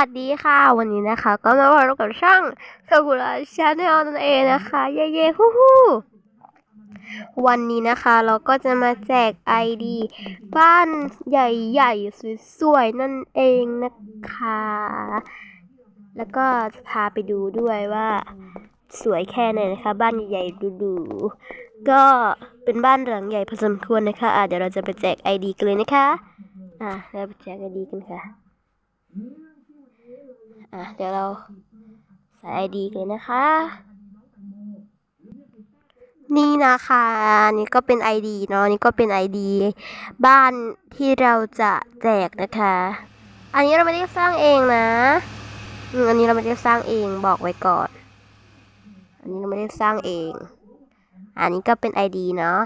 สวัสดีค่ะ วันนี้นะคะ ก็มาพบกับช่องสกุลชาแนลนั่นเองนะคะ เย่เย่ฮู้ฮู้วันนี้นะคะเราก็จะมาแจก ID บ้านใหญ่ๆ สวยๆ นั่นเองนะคะ แล้วก็จะพาไปดูด้วยว่าสวยแค่ไหนนะคะ บ้านใหญ่ๆดูๆก็เป็นบ้านหลังใหญ่พอสมควรนะคะอะเดี๋ยวเราจะไปแจก ID กันเลยนะคะ อะเราไปแจก ID กันค่ะ อะเดี๋ยวเราใส่ ID กันเลยนะคะ นี่นะคะนี่ก็เป็น ID เนาะนี่ก็เป็น ID บ้านที่เราจะแจกนะคะ อันนี้เราไม่ได้สร้างเองนะอันนี้เราไม่ได้สร้างเองบอกไว้ก่อน อันนี้เราไม่ได้สร้างเอง อันนี้ก็เป็น ID เนาะ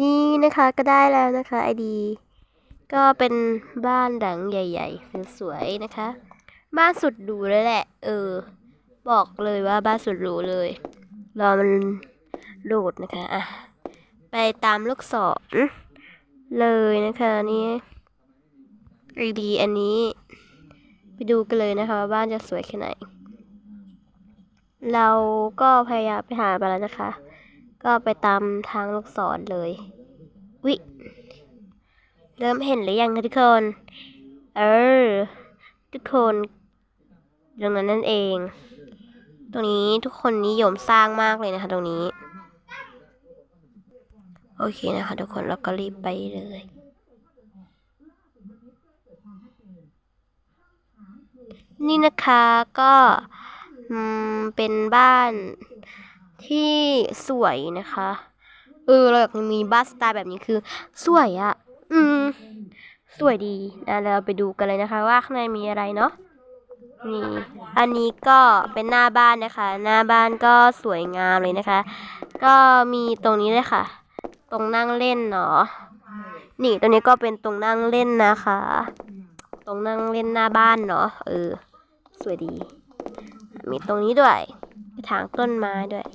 นี่นะคะก็ได้แล้วนะคะ ID ก็เป็นบ้านหลังใหญ่ๆสวยๆนะคะ บ้านสุดหรูเลยแหละ เออ บอกเลยว่าบ้านสุดหรูเลย รอมันโหลดนะคะอะไปตามลูกศรเลยนะคะนี่ดีอันนี้ ไปดูกันเลยนะคะว่าบ้านจะสวยแค่ไหน เราก็พยายามไปหามาแล้วนะคะ ก็ไปตามทางลูกศรเลยวิ เริ่มเห็นหรือยังคะทุกคน เออ ทุกคนตรงนั้นนั่นเอง ตรงนี้ทุกคนนิยมสร้างมากเลยนะคะ ตรงนี้ โอเคนะคะ ทุกคนเราก็รีบไปเลยนี่นะคะก็เป็นบ้านที่สวยนะคะ เออ เราอยากมีบ้านสไตล์แบบนี้คือ สวยอะ อืม สวยดีนะเราไปดูกันเลยนะคะ ว่าข้างในมีอะไรเนาะนี่ อันนี้ก็เป็นหน้าบ้านนะคะ หน้าบ้านก็สวยงามเลยนะคะ ก็มีตรงนี้เลยค่ะ ตรงนั่งเล่นเนาะ นี่ตรงนี้ก็เป็นตรงนั่งเล่นนะคะ ตรงนั่งเล่นหน้าบ้านเนาะ เออ สวยดี มีตรงนี้ด้วยถางต้นไม้ด้วย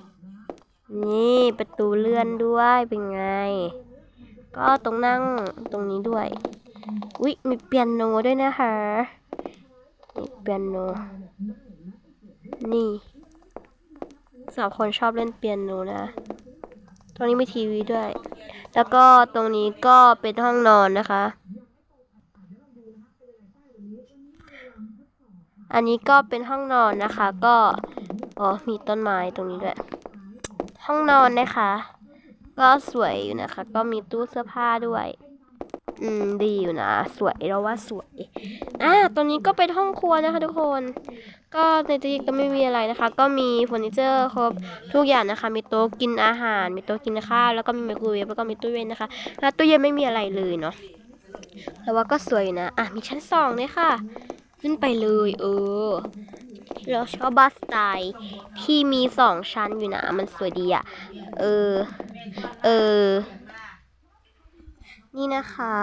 นี่ประตูเลื่อนด้วย เป็นไง ก็ตรงนั่งตรงนี้ด้วย อุ๊ย มีเปียโนด้วยนะคะนี่เปียโน นี่สำหรับคนชอบเล่นเปียโนนะ ตรงนี้มีทีวีด้วย แล้วก็ตรงนี้ก็เป็นห้องนอนนะคะ อันนี้ก็เป็นห้องนอนนะคะ ก็ อ๋อ มีต้นไม้ตรงนี้ด้วย ห้องนอนนะคะ ก็สวยอยู่นะคะ ก็มีตู้เสื้อผ้าด้วย อืมดีอยู่นะ สวยเราว่าสวย อ่าตรงนี้ก็เป็นห้องครัวนะคะทุกคน ก็ในที่ก็ไม่มีอะไรนะคะ ก็มีเฟอร์นิเจอร์ครบทุกอย่างนะคะ มีโต๊ะกินอาหาร มีโต๊ะกินข้าวแล้วก็มีไมโครเวฟแล้วก็มีตู้เย็นนะคะแล้วตู้เย็นไม่มีอะไรเลยเนาะแต่ว่าก็สวยนะ อะมีชั้นสองเนี่ยค่ะ ขึ้นไปเลย เออ เราชอบบ้าสไตล์ที่มีสองชั้นอยู่นะ มันสวยดีอะเออ เออ นี่นะคะ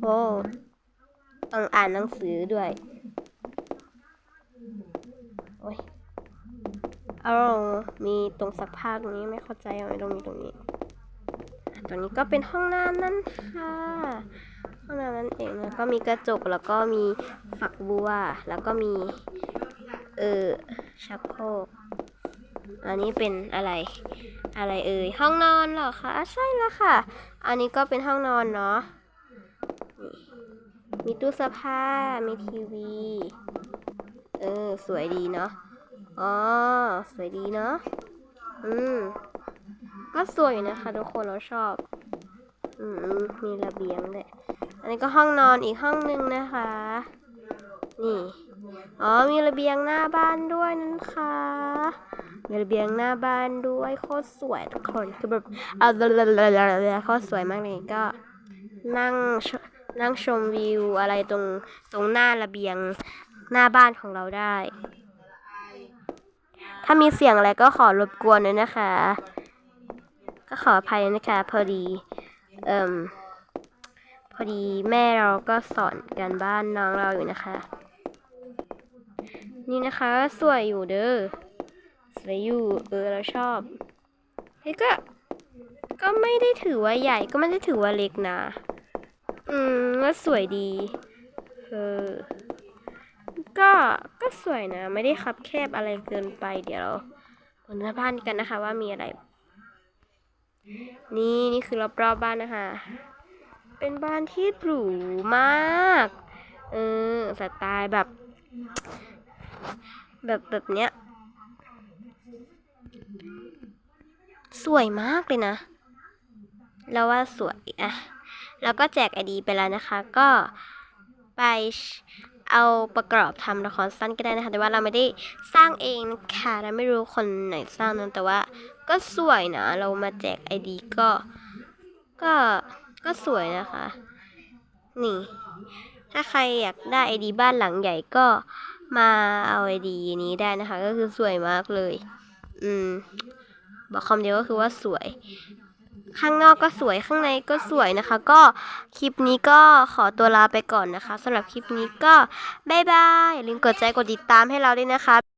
โอ้ต้องอ่านหนังสือด้วยโอ้ยเอามีตรงสักผ้าตรงนี้ไม่เข้าใจทำไมตรงนี้ตรงนี้ ตรงนี้ก็เป็นห้องน้ำนั่นค่ะ ห้องน้ำนั่นเองแล้วก็มีกระจกแล้วก็มีฝักบัว แล้วก็มีเออชักโครกอันนี้เป็นอะไรอะไรเอ่ยห้องนอนเหรอคะใช่แล้วค่ะ อันนี้ก็เป็นห้องนอนเนาะมีตู้เสื้อผ้ามีทีวีเออสวยดีเนาะอ๋อสวยดีเนาะอืมก็สวยนะคะทุกคนเราชอบ อืมมีระเบียงด้วย อันนี้ก็ห้องนอนอีกห้องหนึ่งนะคะ นี่ อ๋อ มีระเบียงหน้าบ้านด้วยนะคะมีระเบียงหน้าบ้านด้วยโคตรสวยทุกคนคือแบบเอาโคตรสวยมากเลยก็นั่งนั่งชมวิวอะไรตรงตรงหน้าระเบียงหน้าบ้านของเราได้ ถ้ามีเสียงอะไรก็ขอรบกวนด้วยนะคะ ก็ขออภัยนะคะ พอดี เอ่ม พอดีแม่เราก็สอนการบ้านน้องเราอยู่นะคะ นี่นะคะสวยอยู่เด้อสวยอยู่เออเราชอบเฮ้ยก็ก็ไม่ได้ถือว่าใหญ่ก็ไม่ได้ถือว่าเล็กนะ อืมก็สวยดี เออ ก็ก็สวยนะ ไม่ได้คับแคบอะไรเกินไป เดี๋ยวเราบนบ้านกันนะคะว่ามีอะไร นี่นี่คือรอบๆบบ้านนะคะ เป็นบ้านที่หรูมาก เออ สไตล์แบบ แบบแบบเนี้ย สวยมากเลยนะ แล้วว่าสวยอะแล้วก็แจกไอดีไปแล้วนะคะ ก็ไปเอาประกอบทำละครสั้นก็ได้นะคะ แต่ว่าเราไม่ได้สร้างเองนะคะเราไม่รู้คนไหนสร้างนั้นแต่ว่าก็สวยนะ เรามาแจกไอดีก็ก็ ก็สวยนะคะ นี่ ถ้าใครอยากได้ไอดีบ้านหลังใหญ่ก็มาเอาไอดีนี้ได้นะคะ ก็คือสวยมากเลย อืม บอกคำเดียวก็คือว่าสวย ข้างนอกก็สวยข้างในก็สวยนะคะ ก็คลิปนี้ก็ขอตัวลาไปก่อนนะคะสำหรับคลิปนี้ก็บายบายอย่าลืมกดใจกดติดตามให้เราด้วยนะคะ